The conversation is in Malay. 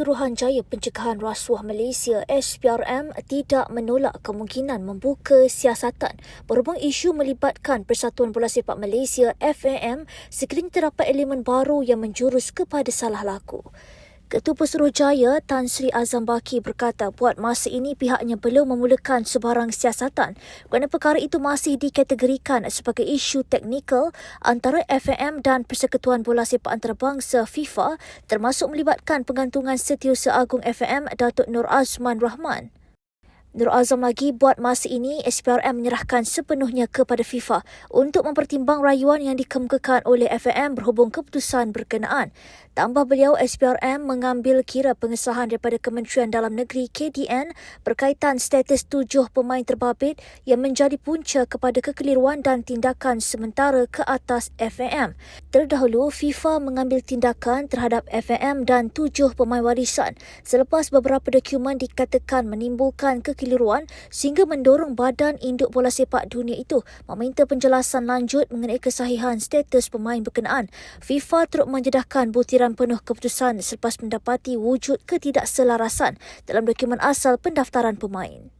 Suruhanjaya Pencegahan Rasuah Malaysia SPRM tidak menolak kemungkinan membuka siasatan berhubung isu melibatkan Persatuan Bola Sepak Malaysia FAM sekiranya terdapat elemen baru yang menjurus kepada salah laku. Ketua Pesuruhjaya Tan Sri Azam Baki berkata buat masa ini pihaknya belum memulakan sebarang siasatan kerana perkara itu masih dikategorikan sebagai isu teknikal antara FAM dan Persekutuan Bola Sepak Antarabangsa FIFA termasuk melibatkan pengantungan Setiausaha Agung FAM Datuk Nur Azman Rahman. Nur Azam lagi buat masa ini SPRM menyerahkan sepenuhnya kepada FIFA untuk mempertimbang rayuan yang dikemukakan oleh FAM berhubung keputusan berkenaan. Tambah beliau, SPRM mengambil kira pengesahan daripada Kementerian Dalam Negeri KDN berkaitan status tujuh pemain terbabit yang menjadi punca kepada kekeliruan dan tindakan sementara ke atas FAM. Terdahulu, FIFA mengambil tindakan terhadap FAM dan tujuh pemain warisan selepas beberapa dokumen dikatakan menimbulkan kekeliruan kekeliruan sehingga mendorong badan induk bola sepak dunia itu meminta penjelasan lanjut mengenai kesahihan status pemain berkenaan. FIFA turut menjedahkan butiran penuh keputusan selepas mendapati wujud ketidakselarasan dalam dokumen asal pendaftaran pemain.